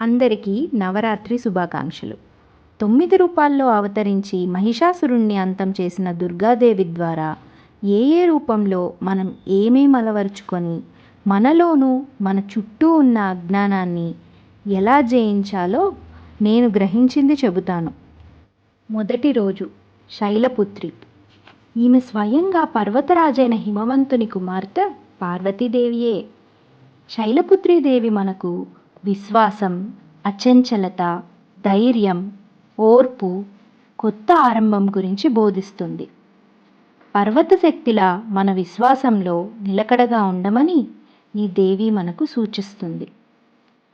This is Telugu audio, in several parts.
అందరికీ నవరాత్రి శుభాకాంక్షలు. తొమ్మిది రూపాల్లో అవతరించి మహిషాసురుణ్ణి అంతం చేసిన దుర్గాదేవి ద్వారా ఏ ఏ రూపంలో మనం ఏమేం అలవరుచుకొని మనలోనూ మన చుట్టూ ఉన్న అజ్ఞానాన్ని ఎలా జయించాలో నేను గ్రహించింది చెబుతాను. మొదటి రోజు శైలపుత్రి. ఈమె స్వయంగా పర్వతరాజైన హిమవంతుని కుమార్తె పార్వతీదేవియే. శైలపుత్రీదేవి మనకు విశ్వాసం అచంచలత ధైర్యం ఓర్పు కొత్త ఆరంభం గురించి బోధిస్తుంది. పర్వత శక్తిలా మన విశ్వాసంలో నిలకడగా ఉండమని ఈ దేవి మనకు సూచిస్తుంది.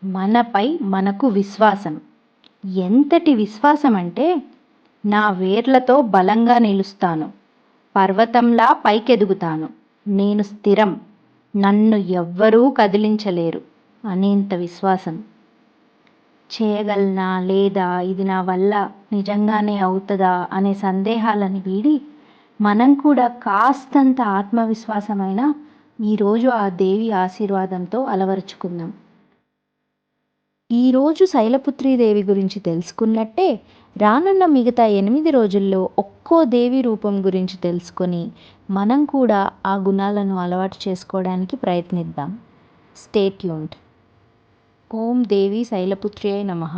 మనపై మనకు విశ్వాసం. ఎంతటి విశ్వాసం అంటే నా వేర్లతో బలంగా నిలుస్తాను. పర్వతంలా పైకెదుగుతాను. నేను స్థిరం. నన్ను ఎవ్వరూ కదిలించలేరు. అనేంత విశ్వాసం? చేయగలనా లేదా? ఇది నా వల్ల నిజంగానే అవుతుందా? అనే సందేహాలను వీడి మనం కూడా కాస్తంత ఆత్మవిశ్వాసమైన ఈరోజు ఆ దేవి ఆశీర్వాదంతో అలవరుచుకుందాం. ఈరోజు శైలపుత్రీదేవి గురించి తెలుసుకున్నట్టే రానున్న మిగతా ఎనిమిది రోజుల్లో ఒక్కో దేవి రూపం గురించి తెలుసుకొని మనం కూడా ఆ గుణాలను అలవాటు చేసుకోవడానికి ప్రయత్నిద్దాం. స్టేట్ ట్యూన్డ్ ఓం దేవి శైలపుత్ర్యై నమః.